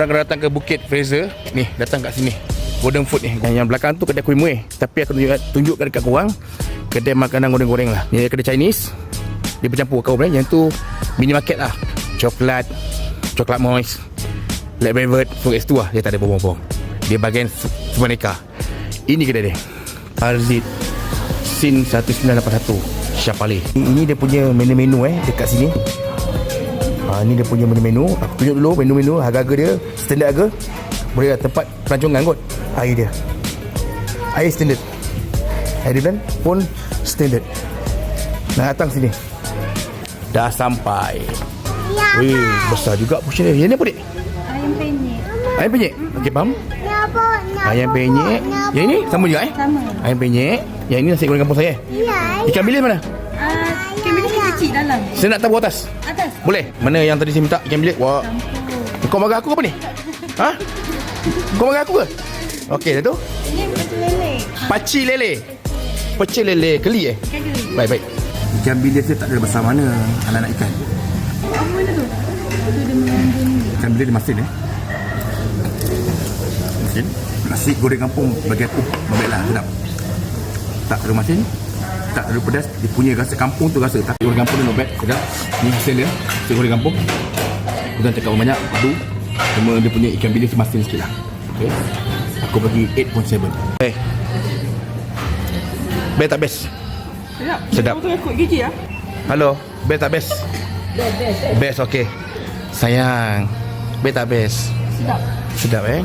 Orang kena datang ke Bukit Fraser. Ni datang kat sini. Golden Food ni. Yang, yang belakang tu kedai kuih muih. Tapi aku tunjuk, tunjukkan dekat korang Kedai makanan goreng-goreng lah. Ni kedai Chinese. Dia bercampur kau Yang tu Mini market lah. Coklat Coklat moist Black velvet So kat situ lah. Dia tak ada bohong-bohong Dia bahagian se- Semaneka Ini kedai dia. Arzid Sin 1981 Syapali Ini dia punya menu-menu eh Dekat sini Ha, ni dia punya menu-menu. Aku tunjuk dulu menu-menu, harga-harga dia, standard harga. Boleh lah tempat pelancongan kot. Air dia. Air standard. Air dia pun standard. Nak datang sini. Dah sampai. Ya, Wih, besar juga portion dia. Yang ni apa dik? Ayam penyet. Ayam penyet. Okey, faham? Nyapa, nyapa. Ayam penyet. Yang ini sama juga eh? Sama. Ayam penyet. Yang ini nasi goreng kampung saya. Ya, Ikan bilis mana? Kecil dalam. Saya nak tahu atas. Atas. Boleh? Mana yang tadi saya minta ikan bilis? Wah. Kau marah aku ke apa ni? Ha? Kau marah aku ke? Okey, dah tu. Ini betul lele. Paci lele. Pecel lele keli eh? Keli. Baik, baik. Ikan bilis dia tak ada besar mana anak-anak ikan. Apa benda tu? Tu dia mengandung ni. Ikan bilis di masin eh. Masin. Nasi goreng kampung bagian tu. Baiklah, sedap. Tak ada masin. Tak ada pedas. Dia punya rasa kampung tu rasa. Tapi goreng kampung dia not bad. Sedap. Ni hasil dia. Nasi goreng kampung. Bukan cakap banyak. Padu. Cuma dia punya ikan bilis masin sikit lah. Okay. Aku bagi 8.7. Eh. Best tak best? Sedap. Sedap. Kau ikut gigi ah. Halo, best tak best? Best, okey. Sayang, best tak best? Sedap. Sedap eh?